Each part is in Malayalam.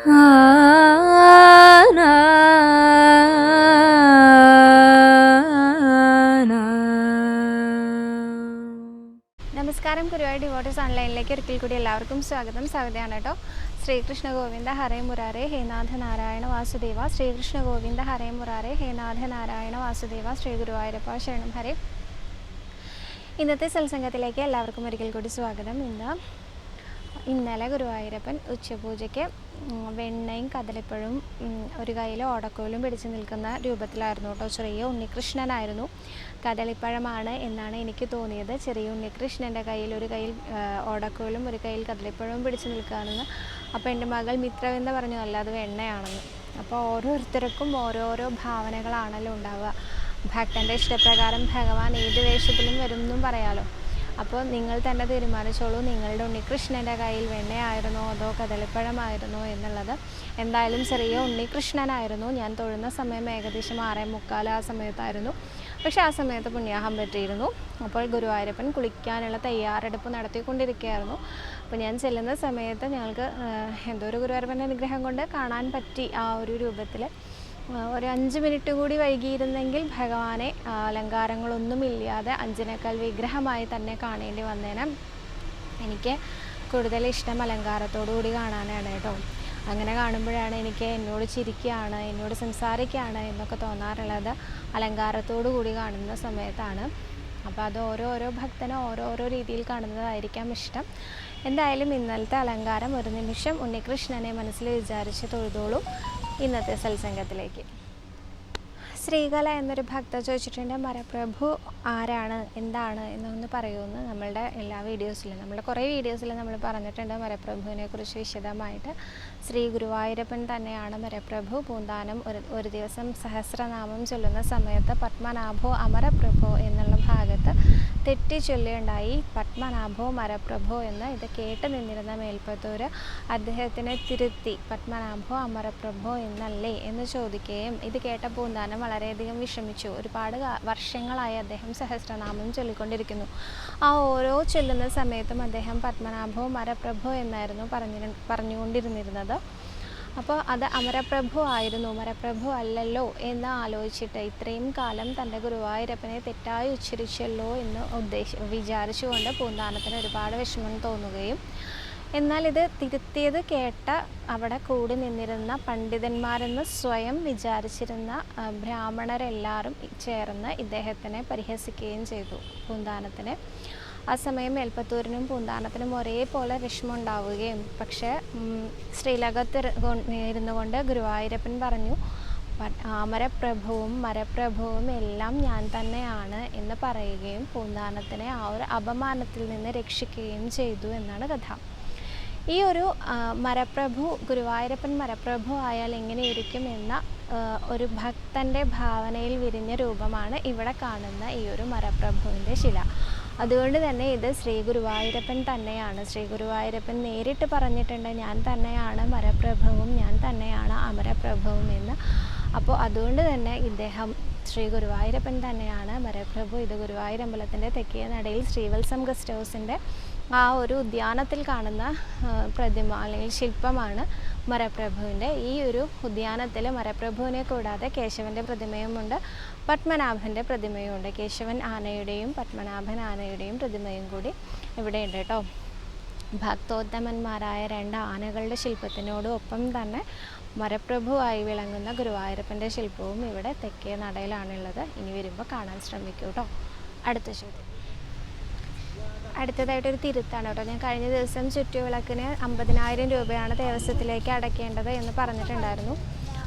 നമസ്കാരം കുരുവായൂർ ഡിവോട്ടേഴ്സ് ഓൺലൈനിലേക്ക് ഒരിക്കൽ കൂടി എല്ലാവർക്കും സ്വാഗതം. സ്വാഗതമാണ് കേട്ടോ. ശ്രീകൃഷ്ണ ഗോവിന്ദ ഹരേ മുരാരേ ഹേനാഥ നാരായണ വാസുദേവ. ശ്രീകൃഷ്ണ ഗോവിന്ദ ഹരേ മുരാരേ ഹേനാഥ നാരായണ വാസുദേവ. ശ്രീ ഗുരുവായൂരപ്പ ശരണം. ഹരേ. ഇന്നത്തെ സത്സംഗത്തിലേക്ക് എല്ലാവർക്കും ഒരിക്കൽ കൂടി സ്വാഗതം. ഇന്ന് ഇന്നലെ ഗുരുവായൂരപ്പൻ ഉച്ചപൂജയ്ക്ക് വെണ്ണയും കദളിപ്പഴവും ഒരു കയ്യിൽ ഓടക്കോലും പിടിച്ച് നിൽക്കുന്ന രൂപത്തിലായിരുന്നു കേട്ടോ. ചെറിയ ഉണ്ണികൃഷ്ണനായിരുന്നു. കദളിപ്പഴമാണ് എന്നാണ് എനിക്ക് തോന്നിയത്. ചെറിയ ഉണ്ണികൃഷ്ണന്റെ കയ്യിൽ ഒരു കയ്യിൽ ഓടക്കോലും ഒരു കയ്യിൽ കദളിപ്പഴവും പിടിച്ച് നിൽക്കുകയാണെന്ന് അപ്പോൾ എന്റെ മകൾ മിത്രവെന്ന് പറഞ്ഞു അല്ല അത് വെണ്ണയാണെന്ന്. അപ്പോൾ ഓരോരുത്തർക്കും ഓരോരോ ഭാവനകളാണല്ലോ ഉണ്ടാവുക. ഭക്തന്റെ ഇഷ്ടപ്രകാരം ഭഗവാൻ ഏത് വേഷത്തിലും വരും എന്നും പറയാലോ. അപ്പോൾ നിങ്ങൾ തന്നെ തീരുമാനിച്ചോളൂ. നിങ്ങളുടെ ഉണ്ണികൃഷ്ണന്റെ കയ്യിൽ വെണ്ണയായിരുന്നോ അതോ കദളിപ്പഴമായിരുന്നോ എന്നുള്ളത്. എന്തായാലും ചെറിയ ഉണ്ണികൃഷ്ണനായിരുന്നു. ഞാൻ തൊഴുന്ന സമയം ഏകദേശം ആറേ മുക്കാൽ ആ സമയത്തായിരുന്നു. പക്ഷേ ആ സമയത്ത് പുണ്യാഹം പറ്റിയിരുന്നു. അപ്പോൾ ഗുരുവായൂരപ്പൻ കുളിക്കാനുള്ള തയ്യാറെടുപ്പ് നടത്തിക്കൊണ്ടിരിക്കുകയായിരുന്നു. അപ്പോൾ ഞാൻ ചെല്ലുന്ന സമയത്ത് ഞങ്ങൾക്ക് എന്തോ ഒരു ഗുരുവായൂരപ്പന്റെ അനുഗ്രഹം കൊണ്ട് കാണാൻ പറ്റി ആ ഒരു രൂപത്തിൽ ഒരു അഞ്ച് മിനിറ്റ് കൂടി വൈകിയിരുന്നെങ്കിൽ ഭഗവാനെ അലങ്കാരങ്ങളൊന്നുമില്ലാതെ അഞ്ചിനേക്കാൾ വിഗ്രഹമായി തന്നെ കാണേണ്ടി വന്നേനെ. എനിക്ക് കൂടുതൽ ഇഷ്ടം അലങ്കാരത്തോടു കൂടി കാണാനാണ് കേട്ടോ. അങ്ങനെ കാണുമ്പോഴാണ് എനിക്ക് എന്നോട് ചിരിക്കുകയാണ് എന്നോട് സംസാരിക്കുകയാണ് എന്നൊക്കെ തോന്നാറുള്ളത്. അലങ്കാരത്തോടു കൂടി കാണുന്ന സമയത്താണ്. അപ്പോൾ അത് ഓരോരോ ഭക്തനും ഓരോരോ രീതിയിൽ കാണുന്നതായിരിക്കാം ഇഷ്ടം. എന്തായാലും ഇന്നലത്തെ അലങ്കാരം ഒരു നിമിഷം ഉണ്ണികൃഷ്ണനെ മനസ്സിൽ വിചാരിച്ച് തൊഴുതോളൂ. ഇന്നത്തെ സത്സംഗത്തിലേക്ക്. ശ്രീകല എന്നൊരു ഭക്ത ചോദിച്ചിട്ടുണ്ട് മരപ്രഭു ആരാണ്? എന്താണ്? എന്നൊന്ന് പറയുമെന്ന് നമ്മളുടെ എല്ലാ വീഡിയോസിലും നമ്മൾ കുറേ വീഡിയോസിലും നമ്മൾ പറഞ്ഞിട്ടുണ്ട് മരപ്രഭുവിനെ കുറിച്ച് വിശദമായിട്ട്. ശ്രീ ഗുരുവായൂരപ്പൻ തന്നെയാണ് മരപ്രഭു പൂന്താനം ഒരു ഒരു ദിവസം സഹസ്രനാമം ചൊല്ലുന്ന സമയത്ത് പത്മനാഭോ അമരപ്രഭോ എന്നുള്ള ഭാഗത്ത് തെറ്റി ചൊല്ലുകയുണ്ടായി പത്മനാഭോ മരപ്രഭോ എന്ന് ഇത് കേട്ട് നിന്നിരുന്ന മേൽപ്പത്തൂർ അദ്ദേഹത്തിനെ തിരുത്തി പത്മനാഭോ അമരപ്രഭോ എന്നല്ലേ എന്ന് ചോദിക്കുകയും ഇത് കേട്ട പൂന്താനം വളരെയധികം വിഷമിച്ചു. ഒരുപാട് വർഷങ്ങളായി അദ്ദേഹം സഹസ്രനാമം ചൊല്ലിക്കൊണ്ടിരിക്കുന്നു. ആ ഓരോ ചൊല്ലുന്ന സമയത്തും അദ്ദേഹം പത്മനാഭോ മരപ്രഭോ എന്നായിരുന്നു പറഞ്ഞു പറഞ്ഞുകൊണ്ടിരുന്നിരുന്നത്. അപ്പോൾ അത് അമരപ്രഭു ആയിരുന്നു. അമരപ്രഭു അല്ലല്ലോ എന്ന് ആലോചിച്ചിട്ട് ഇത്രയും കാലം തന്റെ ഗുരുവായൂരപ്പനെ തെറ്റായി ഉച്ചരിച്ചല്ലോ എന്ന് ഉദ്ദേശ വിചാരിച്ചുകൊണ്ട് പൂന്താനത്തിന് ഒരുപാട് വിഷമം തോന്നുകയും എന്നാൽ ഇത് തിരുത്തിയത് കേട്ട അവിടെ കൂടി നിന്നിരുന്ന പണ്ഡിതന്മാരെന്ന് സ്വയം വിചാരിച്ചിരുന്ന ബ്രാഹ്മണരെല്ലാവരും ചേർന്ന് ഇദ്ദേഹത്തിനെ പരിഹസിക്കുകയും ചെയ്തു പൂന്താനത്തിനെ. ആ സമയം മേൽപ്പത്തൂരിനും പൂന്താനത്തിനും ഒരേപോലെ വിഷമമുണ്ടാവുകയും. പക്ഷേ ശ്രീലകത്ത് ഇരു- ഇരുന്നു കൊണ്ട് ഗുരുവായൂരപ്പൻ പറഞ്ഞു ആമരപ്രഭുവും മരപ്രഭുവും എല്ലാം ഞാൻ തന്നെയാണ് എന്ന് പറയുകയും പൂന്താനത്തിനെ ആ ഒരു അപമാനത്തിൽ നിന്ന് രക്ഷിക്കുകയും ചെയ്തു എന്നാണ് കഥ. ഈ ഒരു മരപ്രഭു ഗുരുവായൂരപ്പൻ മരപ്രഭു ആയാൽ എങ്ങനെയിരിക്കും എന്ന ഒരു ഭക്തന്റെ ഭാവനയിൽ വിരിഞ്ഞ രൂപമാണ് ഇവിടെ കാണുന്ന ഈ ഒരു മരപ്രഭുവിന്റെ ശില. അതുകൊണ്ട് തന്നെ ഇത് ശ്രീ ഗുരുവായൂരപ്പൻ തന്നെയാണ്. ശ്രീ ഗുരുവായൂരപ്പൻ നേരിട്ട് പറഞ്ഞിട്ടുണ്ട് ഞാൻ തന്നെയാണ് മരപ്രഭുവും ഞാൻ തന്നെയാണ് അമരപ്രഭുവും എന്ന്. അപ്പോൾ അതുകൊണ്ട് തന്നെ ഇദ്ദേഹം ശ്രീ ഗുരുവായൂരപ്പൻ തന്നെയാണ് മരപ്രഭു ഇത് ഗുരുവായൂർ അമ്പലത്തിന്റെ തെക്കേ നടയിൽ ശ്രീവത്സം ഗസ്റ്റ് ഹൗസിന്റെ ആ ഒരു ഉദ്യാനത്തിൽ കാണുന്ന പ്രതിമ അല്ലെങ്കിൽ ശില്പമാണ് മരപ്രഭുവിന്റെ ഈ ഒരു ഉദ്യാനത്തിൽ മരപ്രഭുവിനെ കൂടാതെ കേശവന്റെ പ്രതിമയുമുണ്ട് പത്മനാഭന്റെ പ്രതിമയുമുണ്ട്. കേശവൻ ആനയുടെയും പത്മനാഭൻ ആനയുടെയും പ്രതിമയും കൂടി ഇവിടെയുണ്ട് കേട്ടോ. ഭക്തോത്തമന്മാരായ രണ്ട് ആനകളുടെ ശില്പത്തിനോടൊപ്പം തന്നെ മരപ്രഭുവായി വിളങ്ങുന്ന ഗുരുവായൂരപ്പന്റെ ശില്പവും ഇവിടെ തെക്കേ നടയിലാണുള്ളത്. ഇനി വരുമ്പോൾ കാണാൻ ശ്രമിക്കൂ കേട്ടോ അടുത്ത ചോദ്യം. അടുത്തതായിട്ടൊരു തിരുത്താണ് കേട്ടോ. ഞാൻ കഴിഞ്ഞ ദിവസം ചുറ്റുവിളക്കിന് അമ്പതിനായിരം രൂപയാണ് ദേവസ്വത്തിലേക്ക് അടയ്ക്കേണ്ടത് എന്ന് പറഞ്ഞിട്ടുണ്ടായിരുന്നു.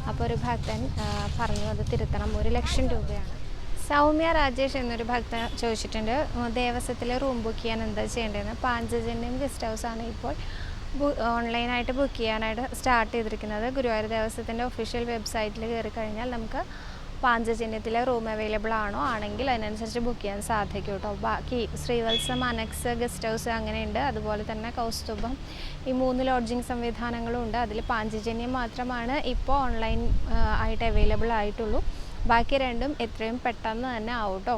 അപ്പോൾ ഒരു ഭക്തൻ പറഞ്ഞു അത് തിരുത്തണം. ഒരു ലക്ഷം രൂപയാണ്. സൗമ്യ രാജേഷ് എന്നൊരു ഭക്തൻ ചോദിച്ചിട്ടുണ്ട് ദേവസ്വത്തിലെ റൂം ബുക്ക് ചെയ്യാൻ എന്താ ചെയ്യേണ്ടതെന്ന്? പാഞ്ചജന്യം ഗസ്റ്റ് ഹൗസാണ് ഇപ്പോൾ ഓൺലൈനായിട്ട് ബുക്ക് ചെയ്യാനായിട്ട് സ്റ്റാർട്ട് ചെയ്തിരിക്കുന്നത്. ഗുരുവായൂർ ദേവസ്വത്തിന്റെ ഒഫീഷ്യൽ വെബ്സൈറ്റിൽ കയറി കഴിഞ്ഞാൽ നമുക്ക് പാഞ്ചജന്യത്തിലെ റൂം അവൈലബിൾ ആണോ? ആണെങ്കിൽ അതിനനുസരിച്ച് ബുക്ക് ചെയ്യാൻ സാധിക്കും കേട്ടോ ബാക്കി ശ്രീവത്സം അനക്സ് ഗസ്റ്റ് ഹൗസ് അങ്ങനെയുണ്ട്. അതുപോലെ തന്നെ കൗസ്തുഭം ഈ മൂന്ന് ലോഡ്ജിങ് സംവിധാനങ്ങളും ഉണ്ട്. അതിൽ പാഞ്ചജന്യം മാത്രമാണ് ഇപ്പോൾ ഓൺലൈൻ ആയിട്ട് അവൈലബിൾ ആയിട്ടുള്ളൂ. ബാക്കി രണ്ടും എത്രയും പെട്ടെന്ന് തന്നെ ആവും കേട്ടോ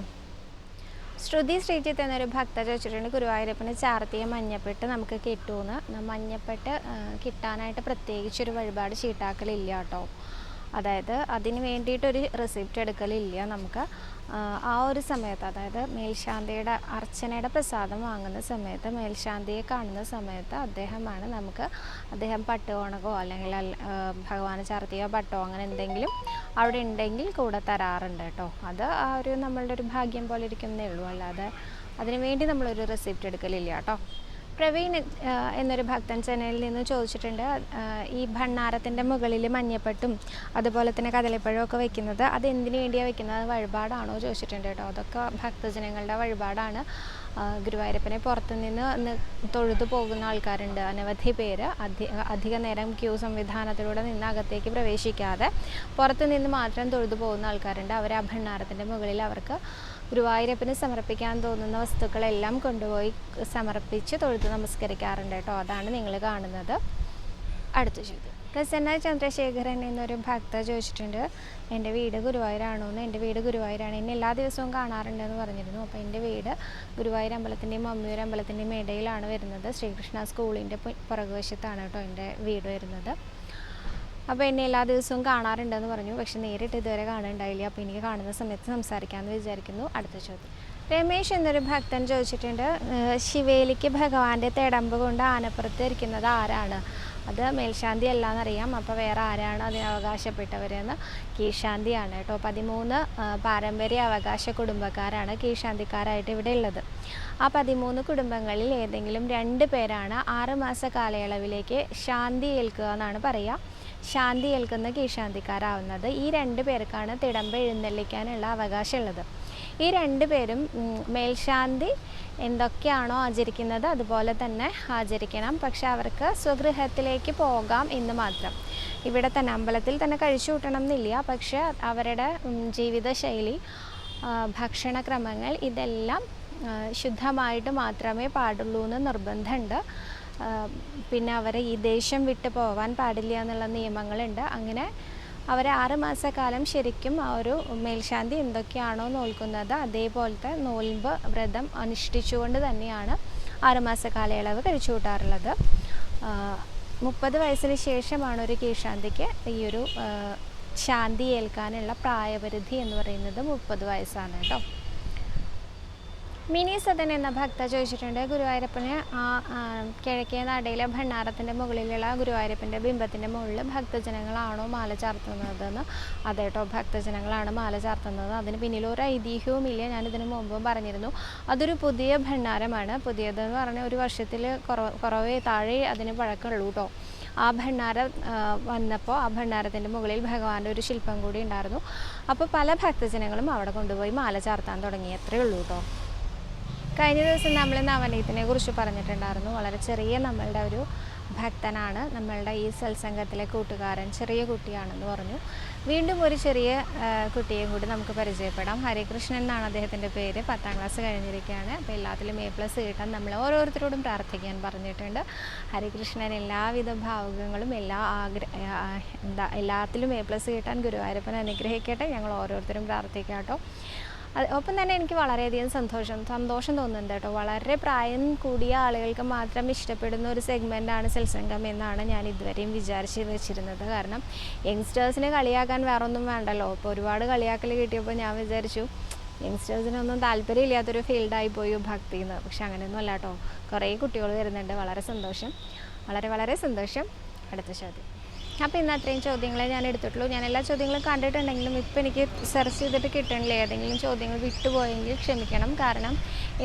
ശ്രുതി ശ്രീജിത്ത് എന്നൊരു ഭക്ത ചോദിച്ചിട്ടുണ്ട് ഗുരുവായൂരപ്പന് ചാർത്തിയ മഞ്ഞപ്പെട്ട് നമുക്ക് കിട്ടുമെന്ന്. മഞ്ഞപ്പെട്ട് കിട്ടാനായിട്ട് പ്രത്യേകിച്ചൊരു വഴിപാട് ചീട്ടാക്കലില്ല കേട്ടോ. അതായത് അതിന് വേണ്ടിയിട്ടൊരു റെസിപ്റ്റ് എടുക്കലില്ല നമുക്ക്. ആ, ഒരു സമയത്ത് അതായത് മേൽശാന്തിയുടെ അർച്ചനയുടെ പ്രസാദം വാങ്ങുന്ന സമയത്ത് മേൽശാന്തിയെ കാണുന്ന സമയത്ത് അദ്ദേഹമാണ് നമുക്ക് അദ്ദേഹം പട്ടുകോണകോ അല്ലെങ്കിൽ ഭഗവാന് ചർത്തിയോ പട്ടോ അങ്ങനെ എന്തെങ്കിലും അവിടെ ഉണ്ടെങ്കിൽ കൂടെ തരാറുണ്ട് കേട്ടോ. അത് ആ ഒരു നമ്മളുടെ ഒരു ഭാഗ്യം പോലെ ഇരിക്കുന്നേ ഉള്ളൂ. അല്ലാതെ അതിനുവേണ്ടി നമ്മളൊരു റെസിപ്റ്റ് എടുക്കലില്ല കേട്ടോ. പ്രവീൺ എന്നൊരു ഭക്തൻ ചെന്നൈയിൽ നിന്ന് ചോദിച്ചിട്ടുണ്ട്. ഈ ഭണ്ണാരത്തിന്റെ മുകളിൽ മഞ്ഞപ്പെട്ടും അതുപോലെ തന്നെ കദളിപ്പഴം ഒക്കെ വെക്കുന്നത് അത് എന്തിനു വേണ്ടിയാണ് വെക്കുന്നത്? അത് വഴിപാടാണോ ചോദിച്ചിട്ടുണ്ട് കേട്ടോ. അതൊക്കെ ഭക്തജനങ്ങളുടെ വഴിപാടാണ്. ഗുരുവായൂരപ്പനെ പുറത്തുനിന്ന് തൊഴുതു പോകുന്ന ആൾക്കാരുണ്ട്. അനവധി പേര്. അധി അധിക നേരം ക്യൂ സംവിധാനത്തിലൂടെ നിന്ന് അകത്തേക്ക് പ്രവേശിക്കാതെ പുറത്തുനിന്ന് മാത്രം തൊഴുതു പോകുന്ന ആൾക്കാരുണ്ട്. അവർ ആ ഭണ്ണാരത്തിന്റെ മുകളിൽ അവർക്ക് ഗുരുവായൂരപ്പന് സമർപ്പിക്കാൻ തോന്നുന്ന വസ്തുക്കളെല്ലാം കൊണ്ടുപോയി സമർപ്പിച്ച് തൊഴുത് നമസ്കരിക്കാറുണ്ട് കേട്ടോ. അതാണ് നിങ്ങൾ കാണുന്നത്. അടുത്ത ചോദ്യം. പ്രസന്ന ചന്ദ്രശേഖരൻ എന്നൊരു ഭക്ത ചോദിച്ചിട്ടുണ്ട് എന്റെ വീട് ഗുരുവായൂരാണോ? എന്ന്. എന്റെ വീട് ഗുരുവായൂരാണ്. എന്നെ എല്ലാ ദിവസവും കാണാറുണ്ടെന്ന് പറഞ്ഞിരുന്നു. അപ്പോൾ എന്റെ വീട് ഗുരുവായൂർ അമ്പലത്തിന്റെയും മമ്മിയൂർ അമ്പലത്തിന്റെയും ഇടയിലാണ് വരുന്നത്. ശ്രീകൃഷ്ണ സ്കൂളിന്റെ പുറകുവശത്താണ് കേട്ടോ എന്റെ വീട് വരുന്നത്. അപ്പോൾ എന്നെ എല്ലാ ദിവസവും കാണാറുണ്ടെന്ന് പറഞ്ഞു. പക്ഷെ നേരിട്ട് ഇതുവരെ കാണുന്നുണ്ടായില്ല അപ്പോൾ എനിക്ക് കാണുന്ന സമയത്ത് സംസാരിക്കാമെന്ന് വിചാരിക്കുന്നു. അടുത്ത ചോദ്യം. രമേശ് എന്നൊരു ഭക്തൻ ചോദിച്ചിട്ടുണ്ട് ശിവേലിക്ക് ഭഗവാന്റെ തെടമ്പ് കൊണ്ട് ആനപ്പുറത്ത് ഇരിക്കുന്നത് ആരാണ്? അത് മേൽശാന്തി അല്ലാന്നറിയാം. അപ്പോൾ വേറെ ആരാണ് അതിന് അവകാശപ്പെട്ടവരെന്ന്? കീഴ്ശാന്തിയാണ് കേട്ടോ. പതിമൂന്ന് പാരമ്പര്യ അവകാശ കുടുംബക്കാരാണ് കീഴ്ശാന്തിക്കാരായിട്ട് ഇവിടെ ഉള്ളത്. ആ പതിമൂന്ന് കുടുംബങ്ങളിൽ ഏതെങ്കിലും രണ്ട് പേരാണ് ആറുമാസ കാലയളവിലേക്ക് ശാന്തി ഏൽക്കുക എന്നാണ് പറയുക. ശാന്തി ഏൽക്കുന്ന കീഴ്ശാന്തിക്കാരാവുന്നത് ഈ രണ്ട് പേർക്കാണ് തിടമ്പ് എഴുന്നള്ളിക്കാനുള്ള അവകാശമുള്ളത്. ഈ രണ്ട് പേരും മേൽശാന്തി എന്തൊക്കെയാണോ ആചരിക്കുന്നത് അതുപോലെ തന്നെ ആചരിക്കണം. പക്ഷെ അവർക്ക് സ്വഗൃഹത്തിലേക്ക് പോകാം എന്ന് മാത്രം. ഇവിടെ തന്നെ അമ്പലത്തിൽ തന്നെ കഴിച്ചു കൂട്ടണം എന്നില്ല പക്ഷെ അവരുടെ ജീവിതശൈലി ഭക്ഷണക്രമങ്ങൾ ഇതെല്ലാം ശുദ്ധമായിട്ട് മാത്രമേ പാടുള്ളൂ എന്ന് നിർബന്ധമുണ്ട്. പിന്നെ അവരെ ഈ ദേശം വിട്ട് പോകാൻ പാടില്ല എന്നുള്ള നിയമങ്ങളുണ്ട്. അങ്ങനെ അവരെ ആറ് മാസക്കാലം ശരിക്കും ആ ഒരു മേൽശാന്തി എന്തൊക്കെയാണോ നോൽക്കുന്നത് അതേപോലത്തെ നോൽമ്പ് വ്രതം അനുഷ്ഠിച്ചുകൊണ്ട് തന്നെയാണ് ആറുമാസ കാലയളവ് കഴിച്ചു കൂട്ടാറുള്ളത്. മുപ്പത് വയസ്സിന് ശേഷമാണ് ഒരു കീഴ്ശാന്തിക്ക് ഈ ഒരു ശാന്തി ഏൽക്കാനുള്ള പ്രായപരിധി എന്ന് പറയുന്നത് മുപ്പത് വയസ്സാണ് കേട്ടോ. മിനി സദൻ എന്ന ഭക്ത ചോദിച്ചിട്ടുണ്ട് ഗുരുവായൂരപ്പന് കിഴക്കേ നടയിലെ ഭണ്ണാരത്തിന്റെ മുകളിലുള്ള ഗുരുവായൂരപ്പന്റെ ബിംബത്തിന്റെ മുകളിൽ ഭക്തജനങ്ങളാണോ മാല ചാർത്തുന്നതെന്ന്. അതേട്ടോ ഭക്തജനങ്ങളാണ് മാല ചാർത്തുന്നത്. അതിന് പിന്നിൽ ഒരു ഐതിഹ്യവും ഇല്ല. ഞാൻ ഇതിനു മുമ്പും പറഞ്ഞിരുന്നു. അതൊരു പുതിയ ഭണ്ണാരമാണ്. പുതിയതെന്ന് പറഞ്ഞാൽ ഒരു വർഷത്തിൽ കുറവ് കുറവേ താഴെ അതിന് പഴക്കമുള്ളൂ കേട്ടോ ആ ഭണ്ഡാരം വന്നപ്പോൾ ആ ഭണ്ഡാരത്തിന്റെ മുകളിൽ ഭഗവാന്റെ ഒരു ശില്പം കൂടി ഉണ്ടായിരുന്നു. അപ്പോൾ പല ഭക്തജനങ്ങളും അവിടെ കൊണ്ടുപോയി മാല ചാർത്താൻ തുടങ്ങി. അത്രയേ ഉള്ളൂ കേട്ടോ കഴിഞ്ഞ ദിവസം നമ്മൾ നവനീതിനെ കുറിച്ച് പറഞ്ഞിട്ടുണ്ടായിരുന്നു. വളരെ ചെറിയ നമ്മളുടെ ഒരു ഭക്തനാണ്. നമ്മളുടെ ഈ സത്സംഗത്തിലെ കൂട്ടുകാരൻ ചെറിയ കുട്ടിയാണെന്ന് പറഞ്ഞു. വീണ്ടും ഒരു ചെറിയ കുട്ടിയെയും കൂടി നമുക്ക് പരിചയപ്പെടാം. ഹരികൃഷ്ണൻ എന്നാണ് അദ്ദേഹത്തിന്റെ പേര്. പത്താം ക്ലാസ് കഴിഞ്ഞിരിക്കുകയാണ്. അപ്പോൾ എല്ലാത്തിലും എ പ്ലസ് കിട്ടാൻ നമ്മൾ ഓരോരുത്തരോടും പ്രാർത്ഥിക്കാൻ പറഞ്ഞിട്ടുണ്ട്. ഹരികൃഷ്ണൻ എല്ലാവിധ ഭാവുകങ്ങളും എല്ലാ ആഗ്ര എന്താ എല്ലാത്തിലും എ പ്ലസ് കിട്ടാൻ ഗുരുവായൂരപ്പൻ അനുഗ്രഹിക്കട്ടെ. ഞങ്ങൾ ഓരോരുത്തരും പ്രാർത്ഥിക്കാം കേട്ടോ. ഒപ്പം തന്നെ എനിക്ക് വളരെയധികം സന്തോഷം സന്തോഷം തോന്നുന്നുണ്ട് കേട്ടോ. വളരെ പ്രായം കൂടിയ ആളുകൾക്ക് മാത്രം ഇഷ്ടപ്പെടുന്ന ഒരു സെഗ്മെന്റാണ് സത്സംഗം എന്നാണ് ഞാൻ ഇതുവരെയും വിചാരിച്ച് വെച്ചിരുന്നത്. കാരണം യങ്സ്റ്റേഴ്സിനെ കളിയാക്കാൻ വേറൊന്നും വേണ്ടല്ലോ. ഇപ്പോൾ ഒരുപാട് കളിയാക്കൽ കിട്ടിയപ്പോൾ ഞാൻ വിചാരിച്ചു യങ്സ്റ്റേഴ്സിനൊന്നും താല്പര്യമില്ലാത്തൊരു ഫീൽഡായി പോയി ഭക്തി എന്ന് പക്ഷെ അങ്ങനെയൊന്നും അല്ല കേട്ടോ. കുറേ കുട്ടികൾ വരുന്നുണ്ട്. വളരെ സന്തോഷം. വളരെ വളരെ സന്തോഷം. അടുത്ത ചോദ്യം. അപ്പോൾ ഇന്ന് അത്രയും ചോദ്യങ്ങളെ ഞാൻ എടുത്തിട്ടുള്ളൂ. ഞാൻ എല്ലാ ചോദ്യങ്ങളും കണ്ടിട്ടുണ്ടെങ്കിലും ഇപ്പോൾ എനിക്ക് സെർച്ച് ചെയ്തിട്ട് കിട്ടണില്ല. ഏതെങ്കിലും ചോദ്യങ്ങൾ വിട്ടുപോയെങ്കിൽ ക്ഷമിക്കണം. കാരണം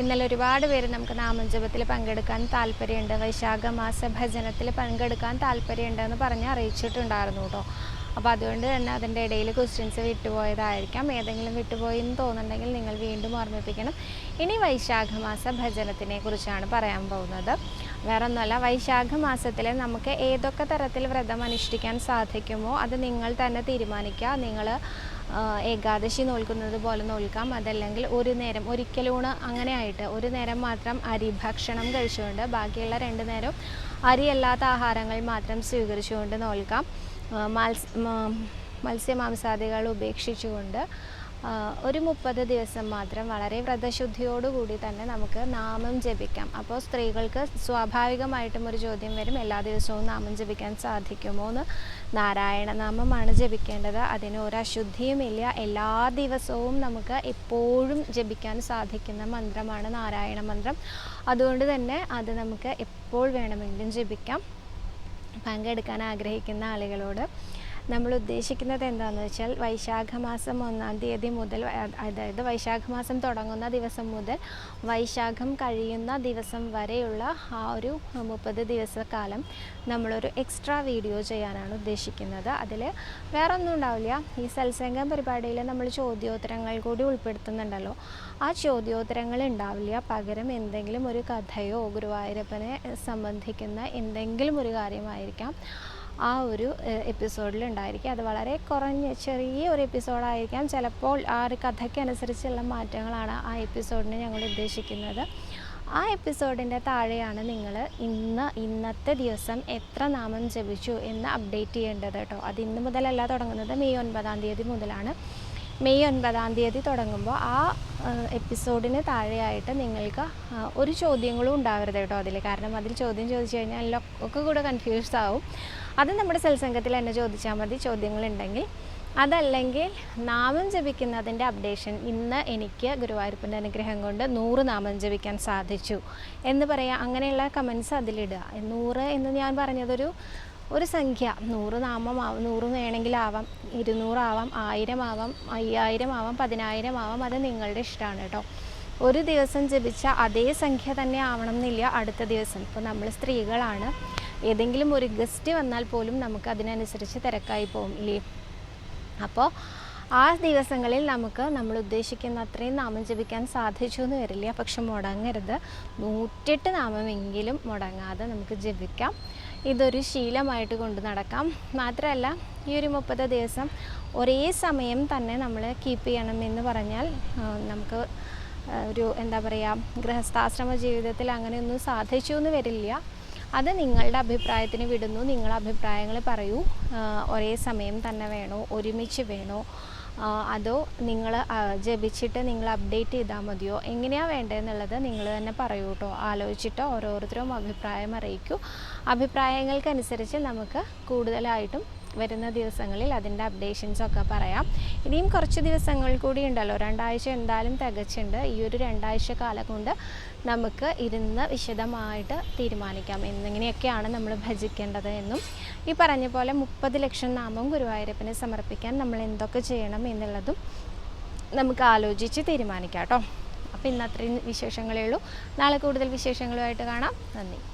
ഇന്നലെ ഒരുപാട് പേര് നമുക്ക് നാമജപത്തിൽ പങ്കെടുക്കാൻ താല്പര്യമുണ്ട്. വൈശാഖ മാസ ഭജനത്തിൽ പങ്കെടുക്കാൻ താല്പര്യമുണ്ടെന്ന് പറഞ്ഞ് അറിയിച്ചിട്ടുണ്ടായിരുന്നു കേട്ടോ. അപ്പോൾ അതുകൊണ്ട് തന്നെ അതിന്റെ ഇടയിൽ ക്വസ്റ്റ്യൻസ് വിട്ടുപോയതായിരിക്കാം. ഏതെങ്കിലും വിട്ടുപോയി എന്ന് തോന്നുന്നുണ്ടെങ്കിൽ നിങ്ങൾ വീണ്ടും ഓർമ്മിപ്പിക്കണം. ഇനി വൈശാഖ മാസ ഭജനത്തിനെ കുറിച്ചാണ് പറയാൻ പോകുന്നത്. വേറെ ഒന്നുമല്ല വൈശാഖ മാസത്തിൽ നമുക്ക് ഏതൊക്കെ തരത്തിൽ വ്രതം അനുഷ്ഠിക്കാൻ സാധിക്കുമോ അത് നിങ്ങൾ തന്നെ തീരുമാനിക്കുക. നിങ്ങൾ ഏകാദശി നോൽക്കുന്നത് പോലെ നോൽക്കാം. അതല്ലെങ്കിൽ ഒരു നേരം ഒരിക്കലൂണ് അങ്ങനെ ആയിട്ട് ഒരു നേരം മാത്രം അരി ഭക്ഷണം കഴിച്ചുകൊണ്ട് ബാക്കിയുള്ള രണ്ട് നേരം അരിയല്ലാത്ത ആഹാരങ്ങൾ മാത്രം സ്വീകരിച്ചുകൊണ്ട് നോൽക്കാം. മത്സ്യമാംസാദികൾ ഉപേക്ഷിച്ചുകൊണ്ട് ഒരു മുപ്പത് ദിവസം മാത്രം വളരെ വ്രതശുദ്ധിയോടുകൂടി തന്നെ നമുക്ക് നാമം ജപിക്കാം. അപ്പോൾ സ്ത്രീകൾക്ക് സ്വാഭാവികമായിട്ടും ഒരു ചോദ്യം വരും എല്ലാ ദിവസവും നാമം ജപിക്കാൻ സാധിക്കുമോ എന്ന്. നാരായണ നാമമാണ് ജപിക്കേണ്ടത്. അതിന് ഒരു അശുദ്ധിയുമില്ല എല്ലാ ദിവസവും നമുക്ക് എപ്പോഴും ജപിക്കാൻ സാധിക്കുന്ന മന്ത്രമാണ് നാരായണ മന്ത്രം. അതുകൊണ്ട് തന്നെ അത് നമുക്ക് എപ്പോൾ വേണമെങ്കിലും ജപിക്കാം. പങ്കെടുക്കാൻ ആഗ്രഹിക്കുന്ന ആളുകളോട് നമ്മൾ ഉദ്ദേശിക്കുന്നത് എന്താണെന്ന് വെച്ചാൽ വൈശാഖ മാസം ഒന്നാം തീയതി മുതൽ അതായത് വൈശാഖ മാസം തുടങ്ങുന്ന ദിവസം മുതൽ വൈശാഖം കഴിയുന്ന ദിവസം വരെയുള്ള ആ ഒരു മുപ്പത് ദിവസക്കാലം നമ്മളൊരു എക്സ്ട്രാ വീഡിയോ ചെയ്യാനാണ് ഉദ്ദേശിക്കുന്നത്. അതിൽ വേറെ ഒന്നും ഉണ്ടാവില്ല. ഈ സത്സംഗം പരിപാടിയിൽ നമ്മൾ ചോദ്യോത്തരങ്ങൾ കൂടി ഉൾപ്പെടുത്തുന്നുണ്ടല്ലോ. ആ ചോദ്യോത്തരങ്ങൾ ഉണ്ടാവില്ല. പകരം എന്തെങ്കിലും ഒരു കഥയോ ഗുരുവായൂരപ്പനെ സംബന്ധിക്കുന്ന എന്തെങ്കിലും ഒരു കാര്യമായിരിക്കാം. ആ ഒരു എപ്പിസോഡിൽ ഉണ്ടായിരിക്കും അത് വളരെ കുറഞ്ഞ ചെറിയ ഒരു എപ്പിസോഡായിരിക്കാം. ചിലപ്പോൾ ആ ഒരു കഥയ്ക്കനുസരിച്ചുള്ള മാറ്റങ്ങളാണ് ആ എപ്പിസോഡിന് ഞങ്ങൾ ഉദ്ദേശിക്കുന്നത്. ആ എപ്പിസോഡിന്റെ താഴെയാണ് നിങ്ങൾ ഇന്ന് ഇന്നത്തെ ദിവസം എത്ര നാമം ജപിച്ചു എന്ന് അപ്ഡേറ്റ് ചെയ്യേണ്ടത് കേട്ടോ. അത് ഇന്ന് മുതലല്ല തുടങ്ങുന്നത് മെയ് ഒൻപതാം തീയതി മുതലാണ്. മെയ് ഒൻപതാം തീയതി തുടങ്ങുമ്പോൾ ആ എപ്പിസോഡിന് താഴെയായിട്ട് നിങ്ങൾക്ക് ഒരു ചോദ്യങ്ങളും ഉണ്ടാവരുത് കേട്ടോ അതിൽ. കാരണം അതിൽ ചോദ്യം ചോദിച്ചു കഴിഞ്ഞാൽ ഒക്കെ കൂടെ കൺഫ്യൂസ് ആവും. അത് നമ്മുടെ സത്സംഗത്തിൽ തന്നെ ചോദിച്ചാൽ മതി ചോദ്യങ്ങളുണ്ടെങ്കിൽ അതല്ലെങ്കിൽ നാമം ജപിക്കുന്നതിന്റെ അപ്ഡേഷൻ ഇന്ന് എനിക്ക് ഗുരുവായൂരപ്പന്റെ അനുഗ്രഹം കൊണ്ട് നൂറ് നാമം ജപിക്കാൻ സാധിച്ചു എന്ന് പറയാം. അങ്ങനെയുള്ള കമൻസ് അതിലിടുക. നൂറ് എന്ന് ഞാൻ പറഞ്ഞതൊരു ഒരു സംഖ്യ. നൂറ് ആവാം നൂറ് വേണമെങ്കിലാവാം. ഇരുന്നൂറാവാം ആയിരം ആവാം അയ്യായിരം ആവാം പതിനായിരം ആവാം അത് നിങ്ങളുടെ ഇഷ്ടമാണ് കേട്ടോ ഒരു ദിവസം ജപിച്ച അതേ സംഖ്യ തന്നെ ആവണം എന്നില്ല അടുത്ത ദിവസം. ഇപ്പോൾ നമ്മൾ സ്ത്രീകളാണ്. ഏതെങ്കിലും ഒരു ഗസ്റ്റ് വന്നാൽ പോലും നമുക്ക് അതിനനുസരിച്ച് തിരക്കായി പോകും ഇല്ലേ? അപ്പോൾ ആ ദിവസങ്ങളിൽ നമുക്ക് നമ്മൾ ഉദ്ദേശിക്കുന്ന അത്രയും നാമം ജപിക്കാൻ സാധിച്ചു എന്ന് വരില്ല. പക്ഷെ മുടങ്ങരുത്. നൂറ്റെട്ട് നാമമെങ്കിലും മുടങ്ങാതെ നമുക്ക് ജപിക്കാം. ഇതൊരു ശീലമായിട്ട് കൊണ്ട് നടക്കാം. മാത്രമല്ല ഈ ഒരു മുപ്പത് ദിവസം ഒരേ സമയം തന്നെ നമ്മൾ കീപ്പ് ചെയ്യണം എന്ന് പറഞ്ഞാൽ നമുക്ക് ഒരു എന്താ പറയുക ഗൃഹസ്ഥാശ്രമ ജീവിതത്തിൽ അങ്ങനെയൊന്നും സാധിച്ചു എന്ന് വരില്ല. അത് നിങ്ങളുടെ അഭിപ്രായത്തിന് വിടുന്നു. നിങ്ങൾ അഭിപ്രായങ്ങൾ പറയൂ. ഒരേ സമയം തന്നെ വേണോ? ഒരുമിച്ച് വേണോ? അതോ നിങ്ങൾ ജപിച്ചിട്ട് നിങ്ങൾ അപ്ഡേറ്റ് ചെയ്താൽ മതിയോ? എങ്ങനെയാണ് വേണ്ടതെന്നുള്ളത് നിങ്ങൾ തന്നെ പറയൂ കേട്ടോ ആലോചിച്ചിട്ട് ഓരോരുത്തരും അഭിപ്രായം അറിയിക്കൂ. അഭിപ്രായങ്ങൾക്കനുസരിച്ച് നമുക്ക് കൂടുതലായിട്ടും വരുന്ന ദിവസങ്ങളിൽ അതിന്റെ അപ്ഡേഷൻസ് ഒക്കെ പറയാം. ഇനിയും കുറച്ച് ദിവസങ്ങൾ കൂടി ഉണ്ടല്ലോ. രണ്ടാഴ്ച എന്തായാലും തികച്ചുണ്ട് ഈ ഒരു രണ്ടാഴ്ച കാലം കൊണ്ട് നമുക്ക് ഇരുന്ന് വിശദമായിട്ട് തീരുമാനിക്കാം. എന്നിങ്ങനെയൊക്കെയാണ് നമ്മൾ ഭജിക്കേണ്ടത് എന്നും ഈ പറഞ്ഞ പോലെ മുപ്പത് ലക്ഷം നാമം ഗുരുവായൂരപ്പന് സമർപ്പിക്കാൻ നമ്മൾ എന്തൊക്കെ ചെയ്യണം എന്നുള്ളതും നമുക്ക് ആലോചിച്ച് തീരുമാനിക്കാം കേട്ടോ. അപ്പോൾ ഇന്ന് അത്രയും വിശേഷങ്ങളേ ഉള്ളൂ. നാളെ കൂടുതൽ വിശേഷങ്ങളുമായിട്ട് കാണാം. നന്ദി.